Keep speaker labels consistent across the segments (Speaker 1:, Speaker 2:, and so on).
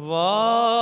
Speaker 1: ਵਾਹ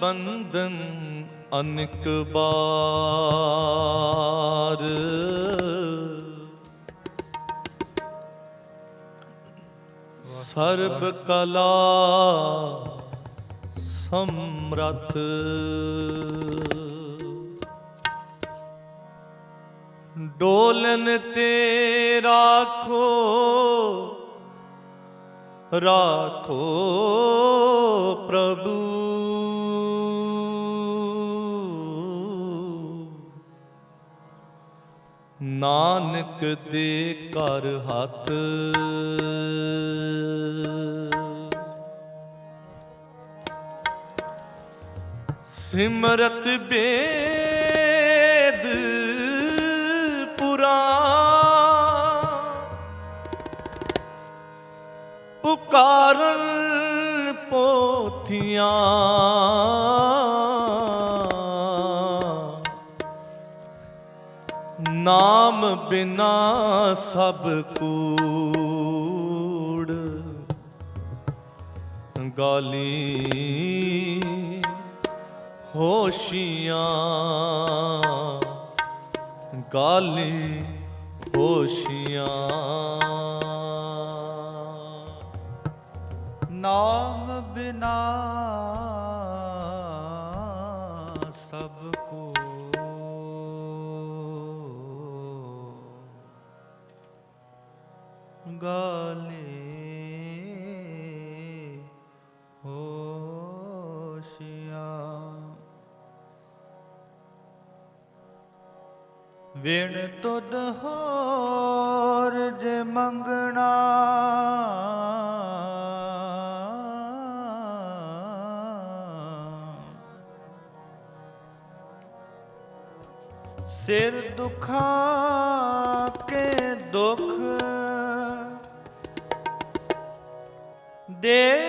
Speaker 1: ਡੰਡੋਤ ਬੰਦਨ ਅਨਕ ਬਾਰ। ਸਰਬ ਕਲਾ ਸਮਰਥ। ਡੋਲਨ ਤੇ ਰਾਖੋ ਰਾਖੋ ਪ੍ਰਭੂ। ਨਾਨਕ ਦੇ ਕਰ ਹੱਥ। ਸਿਮਰਤ ਬੇਦ ਪੁਰਾ ਪੁਕਾਰਨ ਪੋਥੀਆਂ। ਨਾਮ ਬਿਨਾ ਸਭ ਕੂੜ। ਗਾਲੀ ਹੋਸ਼ੀਆਂ। ਗਾਲੀ ਹੋਸ਼ੀਆਂ।
Speaker 2: ਨਾਮ ਬਿਨਾ ਗਾਲੇ। ਹੋਸ਼ਿਆ। ਵਿਣ ਤੁਧ ਹੋਰ ਜੇ ਮੰਗਣਾ। ਸਿਰ ਦੁਖਾਂ ਕੇ ਦੁੱਖ ਦੇ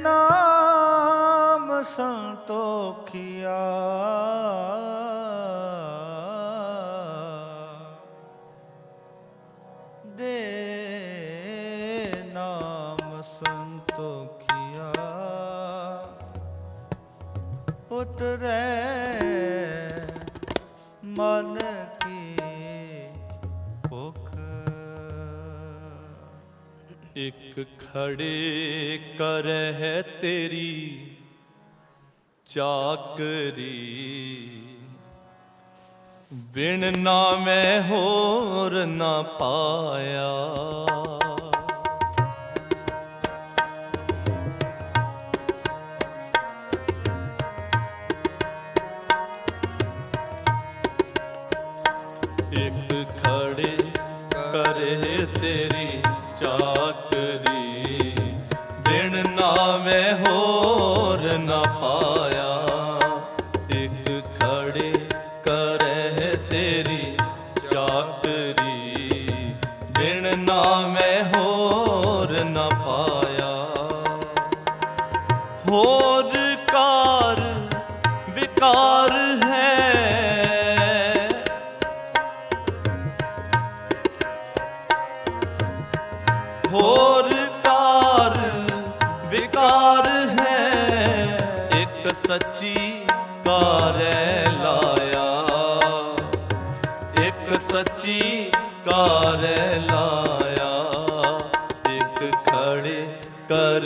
Speaker 2: ਨਾਮ ਸੰਤੋਖਿਆ। ਦੇ ਨਾਮ ਸੰਤੋਖਿਆ। ਉਤਰੈ ਮਨ
Speaker 1: ਇੱਕ ਖੜੇ ਕਰਹਿ ਤੇਰੀ ਚਾਕਰੀ। ਬਿਨ ਨਾ ਮੈਂ ਹੋਰ ਨਾ ਪਾਇਆ। ਬਿਨ ਨਾਮੇ ਹੋਰ ਨਾ ਪਾਇਆ। ਹੋਰ ਕਾਰ ਵਿਕਾਰ ਹੈ। ਹੋਰ ਕਾਰ ਵਿਕਾਰ ਹੈ। ਇੱਕ ਸੱਚੀ ਕਾਰੈ ਲਾਇਆ। ਇੱਕ ਸੱਚੀ ਕਾਰੈ ਲਾਇਆ।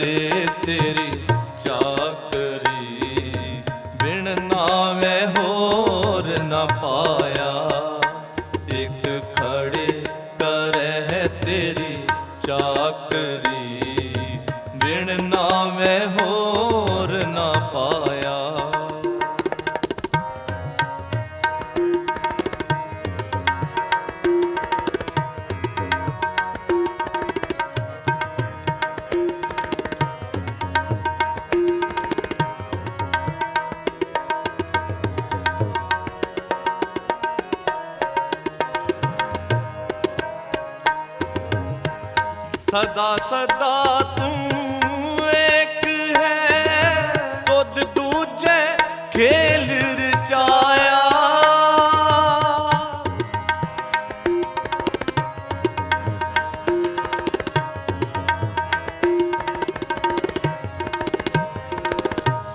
Speaker 1: ਕਰੇ ਤੇਰੀ ਸਦਾ ਸਦਾ ਤੂੰ ਇੱਕ ਹੈ। ਬੁੱਧ ਦੂਜੇ ਖੇਲ ਰਚਾਇਆ।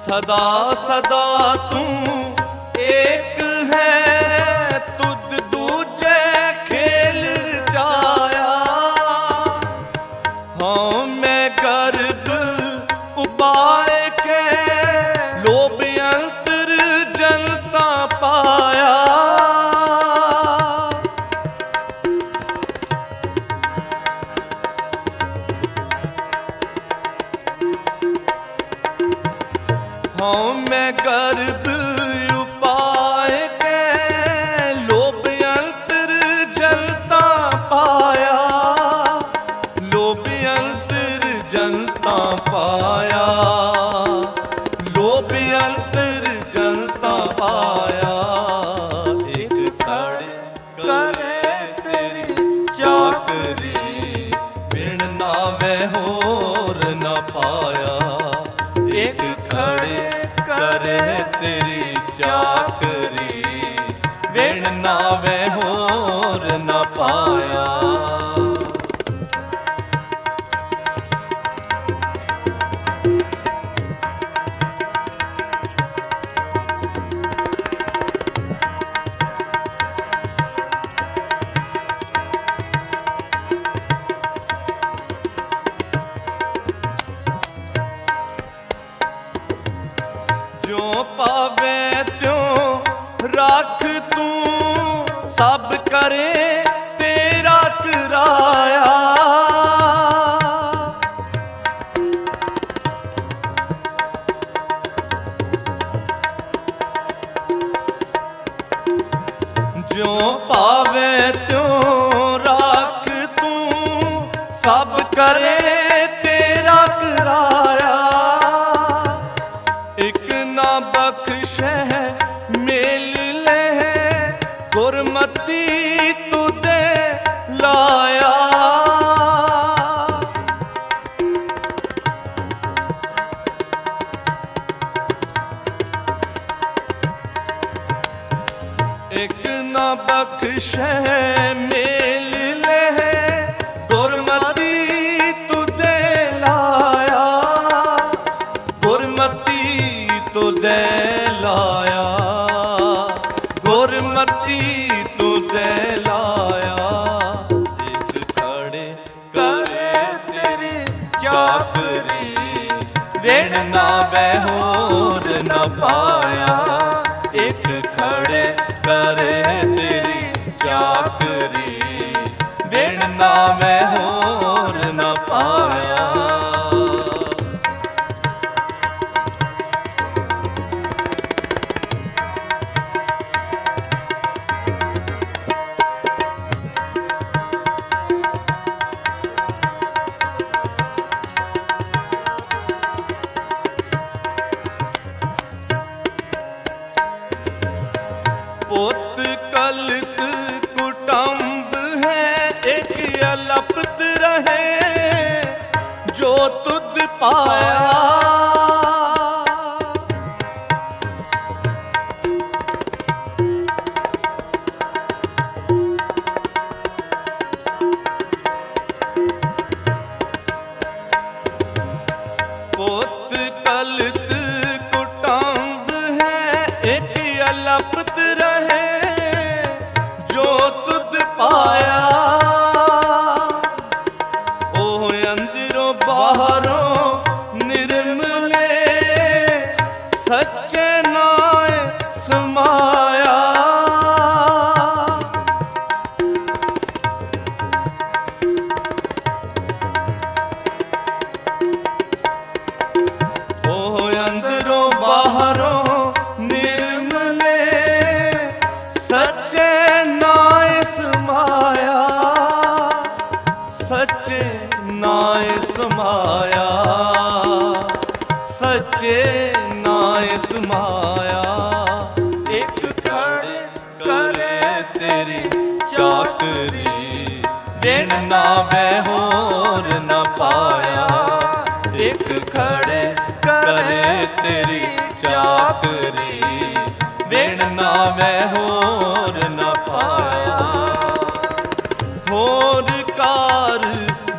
Speaker 1: ਸਦਾ ਸਦਾ ਤੂੰ ਨਾਵੇ ਹੋ ਇੱਕ ਨਾ ਬਖਸ਼ੈ ਮੇਲ ਲੈ ਗੁਰਮਤੀ ਦੇਣ ਨਾ ਵੈ ਹੋਰ ਨਾ ਪਾਇਆ। ਇੱਕ ਖੜੇ ਕਰੇ ਤੇਰੀ ਚਾਕਰੀ। ਦੇਣ ਨਾ ਮੈਂ ਦੁੱਧ ਪਾਇਆ। ਪੁੱਤ ਕਲਤ ਕੁਟੰਬ ਹੈ ਇੱਕ ਅਲਪਤ ਨਾ ਹੋਰ ਨਾ
Speaker 2: ਪਾਇਆ। ਇੱਕ ਖੜੇ ਕਰੇ ਤੇਰੀ ਚਾਕਰੀ।
Speaker 1: ਨਾ ਮੈਂ ਹੋਰ ਨਾ ਪਾਇਆ। ਹੋਰ ਕਾਰ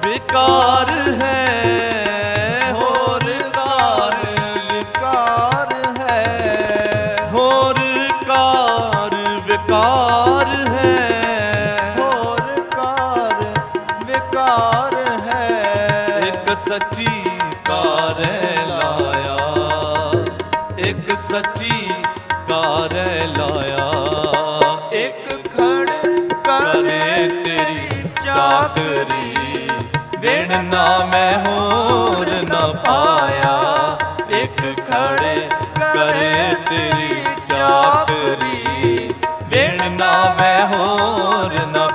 Speaker 1: ਵਿਕਾਰ ਹੈ। ਇੱਕ ਸੱਚੀ ਕਾਰੈ ਲਾਇਆ। ਇੱਕ
Speaker 2: ਖੜੇ ਕਰੇ ਤੇਰੀ ਚਾਕਰੀ।
Speaker 1: ਬਿਨ ਨਾਮੈ ਹੋਰ ਨ ਪਾਇਆ। ਇੱਕ ਖੜੇ ਕਰੇ ਤੇਰੀ ਚਾਕਰੀ। ਬਿਨ ਨਾਮੈ ਹੋਰ ਨ